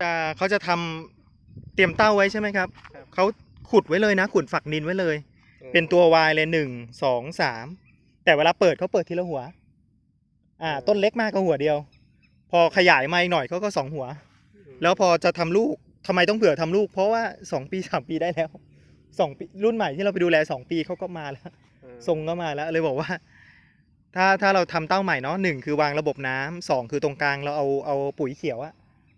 จะเขาจะทำเตรียมเต้าไว้ใช่ไหมครับครับ เขาขุดไว้เลยนะ ขุดฝักดินไว้เลย เป็นตัววายเลยหนึ่งสองสามแต่เวลาเปิดเขาเปิดทีละหัว อ่า ต้นเล็กมากก็หัวเดียว พอขยายมาอีกหน่อยเขาก็สองหัว แล้วพอจะทำลูกทำไมต้องเผื่อทำลูก เพราะว่าสองปีสามปีได้แล้วสองปีรุ่นใหม่ที่เราไปดูแลสองปีเขาก็มาแล้วเออทรงก็มาแล้ว เลยบอกว่า ถ้าถ้าเราทำเต้าใหม่เนาะหนึ่งคือวางระบบน้ำสองคือตรงกลางเราเอาเอาปุ๋ยเขียวอะ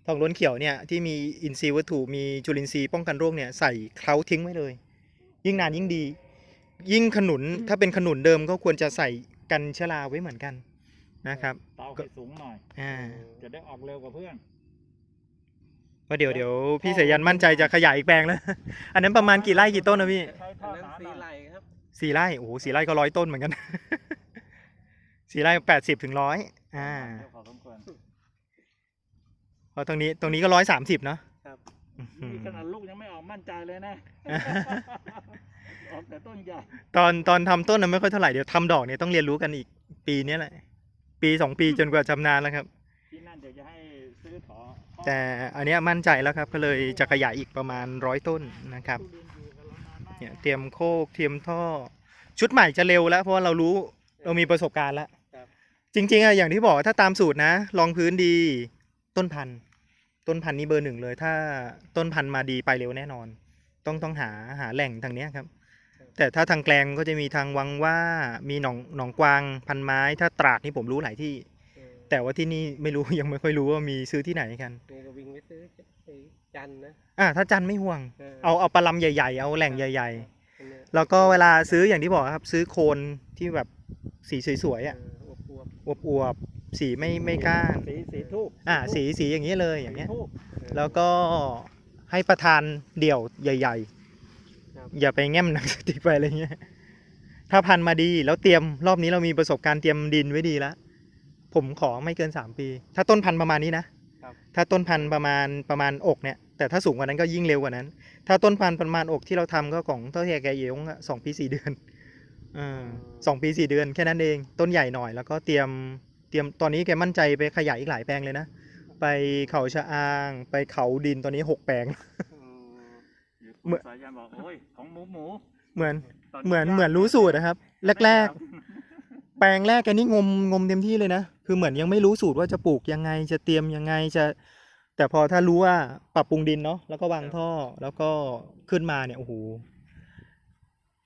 ทองล้นเขียวเนี่ยที่มีอินทรีย์วัตถุมีจุลินทรีย์ป้องกันโรคเนี่ยใส่เคล้าทิ้งไว้เลย ยิ่งนานยิ่งดี ยิ่งขนุนถ้าเป็นขนุนเดิมก็ควรจะใส่กันเชื้อราไว้เหมือนกันนะครับเตาให้สูงหน่อยอ่าจะได้ออกเร็วกว่าเพื่อนก็เดี๋ยวเดี๋ยวพี่เสยันมั่นใจจะขยายอีกแปลงแล้ว อันนั้นประมาณกี่ไร่กี่ต้นนะพี่ใช้ท่อัอนนั้นหนาสีหน่ไหลอยครับสี่ไร่โอ้โหสี่ไร่ก็ร้อยต้นเหมือนกันสี่ไร่แปดสิบถึงร้อยอ่า เดี๋ยวขอสมควรเพราะตรงนี้ตรงนี้ก็ร้อยสามสิบเนาะครับอื้อหืนี่อขนาดลูกยังไม่ออกมั่นใจเลยนะออกแต่ต้นใหญ่ตอนตอนทำต้นน่ะไม่ค่อยเท่าไหร่เดี๋ยวทำดอกเนี่ยต้องเรียนรู้กันอีกปีเนี้ยแหละ ปีสองปีจนกว่าชำนาญแล้วครับที่นั่นเดี๋ยวจะให้ซื้อถอแต่อันเนี้ยมั่นใจแล้วครับ ก็เลยจะขยายอีกประมาณร้อยต้นนะครับทุเรียนอยู่กับเรานานมากเนี่ยเตรียมโคกเตรียมท่อ ชุดใหม่จะเร็วแล้ว เพราะว่าเรารู้เรามีประสบการณ์แล้วครับจริงๆอะอย่างที่บอกถ้าตามสูตรนะรองพื้นดี ต้นพันธุ์ต้นพันธุ์นี่เบอร์หนึ่งเลย ถ้าต้นพันธุ์มาดีไปเร็วแน่นอน ต้องต้องหาหาแหล่งทางเนี้ยครับ แต่ถ้าทางแกลงก็จะมีทางวังว่ามีหนองหนองกวางพันไม้ ถ้าตราดนี่ผมรู้หลายที่เออแต่ว่าที่นี่ไม่รู้ยังไม่ค่อยรู้ว่ามีซื้อที่ไหนกันนี่ก็วิ่งไปซื้อไอ้จันทร์นะอ่าถ้าจันไม่ห่วงเออเอาเอาปลาลำใหญ่ ๆ เอาแหล่งใหญ่อันเนี้ยๆแล้วก็เวลาซื้ออย่างที่บอกครับ ซื้อโคนที่แบบสีสวยๆอะเอออวบอวบอวบๆ สีไม่ไม่ก้านสีสีทูบอ่าสีสีอย่างนี้เลยอย่างเงี้ย ทูบๆเออแล้วก็ให้ประทานเดี่ยวใหญ่ครับๆอย่าไปแง้มหนังสติ๊กไปอะไรเงี้ย ถ้าพันธุ์มาดีแล้วเตรียมรอบนี้เรามีประสบการณ์เตรียมดินไว้ดีแล้ว ผมขอไม่เกิน 3 ปี ถ้าต้นพันธุ์ประมาณนี้นะ ครับถ้าต้นพันธุ์ประมาณประมาณอกเนี่ย แต่ถ้าสูงกว่านั้นก็ยิ่งเร็วกว่านั้น ถ้าต้นพันธุ์ประมาณอกที่เราทำก็ของเท่าแก่แกเยงอะสองปีสี่เดือนเออสองปีสี่เดือนแค่นั้นเอง ต้นใหญ่หน่อยแล้วก็เตรียม เตรียมตอนนี้แกมั่นใจไปขยายอีกหลายแปลงเลยนะ ไปเขาชะอาง ไปเขาดินตอนนี้หกแปลงอืมเหมือนสายันบอกโอ้ยของหมูหมูเหมือนตเหมือนเหมือนรู้สูตรนะครับ แรก ๆ แปลงแรกแกนี่งมงมเต็มที่เลยนะ คือเหมือนยังไม่รู้สูตรว่าจะปลูกยังไง จะเตรียมยังไงจะ แต่พอถ้ารู้ว่าปรับปรุงดินเนาะแล้วก็วางท่อแล้วก็ขึ้นมาเนี่ยโอ้โห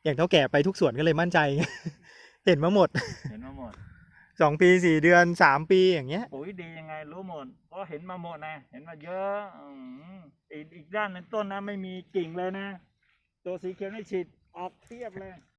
อย่างเท่าแก่ไปทุกส่วนก็เลยมั่นใจ เห็นมาหมด เห็นมาหมด สองปีสี่เดือนสามปีอย่างเงี้ย ปุ๋ยดียังไงรู้หมดเพราะเห็นมาหมดนะ เห็นมาเยอะอืมอีกอีกด้านหนึงต้นนะ ไม่มีกิ่งเลยนะ ตัวสีเขียวนี่ฉีดออกเทียบเลย